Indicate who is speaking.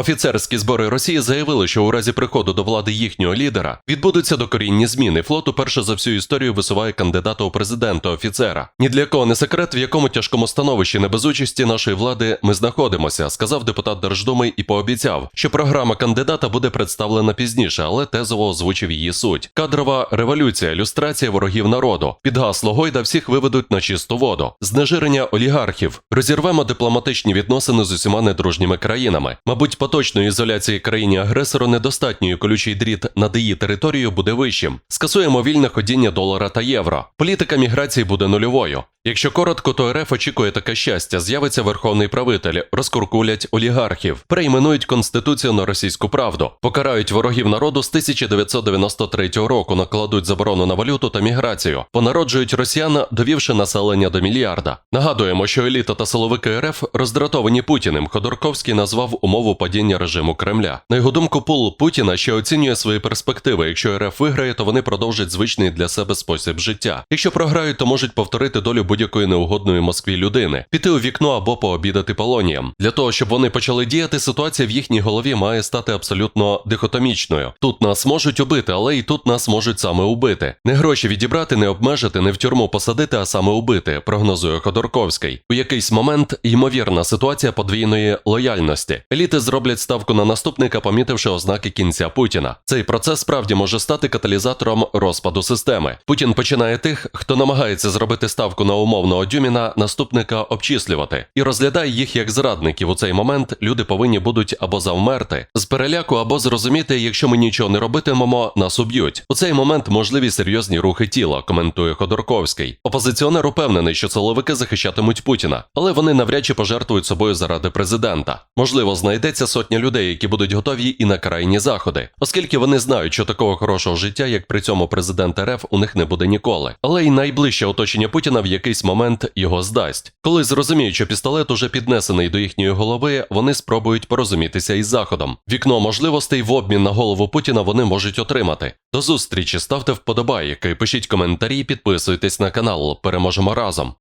Speaker 1: Офіцерські збори Росії заявили, що у разі приходу до влади їхнього лідера відбудуться докорінні зміни. Флот уперше за всю історію висуває кандидата у президента офіцера. Ні для кого не секрет, в якому тяжкому становищі не без участі нашої влади ми знаходимося, сказав депутат Держдуми і пообіцяв, що програма кандидата буде представлена пізніше, але тезово озвучив її суть. Кадрова революція, люстрація ворогів народу. Під гасло Гойда всіх виведуть на чисту воду, знежирення олігархів. Розірвемо дипломатичні відносини з усіма недружніми країнами. Мабуть, поточної ізоляції країні агресору недостатньої колючий дріт над її територією буде вищим. Скасуємо вільне ходіння долара та євро. Політика міграції буде нульовою. Якщо коротко, то РФ очікує таке щастя. З'явиться верховний правитель, розкуркулять олігархів, перейменують конституцію на російську правду, покарають ворогів народу з 1993 року, накладуть заборону на валюту та міграцію, понароджують росіян, довівши населення до мільярда. Нагадуємо, що еліта та силовики РФ роздратовані Путіним. Ходорковський назвав умову падіння режиму Кремля. На його думку, пул Путіна ще оцінює свої перспективи. Якщо РФ виграє, то вони продовжать звичний для себе спосіб життя. Якщо програють, то можуть повторити долю будь-якої неугодної Москві людини, піти у вікно або пообідати полонієм. Для того, щоб вони почали діяти, ситуація в їхній голові має стати абсолютно дихотомічною. Тут нас можуть убити, але і тут нас можуть саме убити. Не гроші відібрати, не обмежити, не в тюрму посадити, а саме убити, прогнозує Ходорковський. У якийсь момент ймовірна ситуація подвійної лояльності. Еліти зроблять ставку на наступника, помітивши ознаки кінця Путіна. Цей процес справді може стати каталізатором розпаду системи. Путін починає тих, хто намагається зробити ставку на умовного Дюміна, наступника обчислювати і розглядає їх як зрадників. У цей момент люди повинні будуть або завмерти з переляку, або зрозуміти, якщо ми нічого не робитимемо, нас уб'ють. У цей момент можливі серйозні рухи тіла, коментує Ходорковський. Опозиціонер упевнений, що силовики захищатимуть Путіна, але вони навряд чи пожертвують собою заради президента. Можливо, знайдеться сотня людей, які будуть готові і на крайні заходи, оскільки вони знають, що такого хорошого життя, як при цьому президент РФ, у них не буде ніколи. Але й найближче оточення Путіна в якийсь момент його здасть. Коли зрозуміють, що пістолет уже піднесений до їхньої голови, вони спробують порозумітися із заходом. Вікно можливостей в обмін на голову Путіна вони можуть отримати. До зустрічі ставте вподобайки, пишіть коментарі, підписуйтесь на канал. Переможемо разом.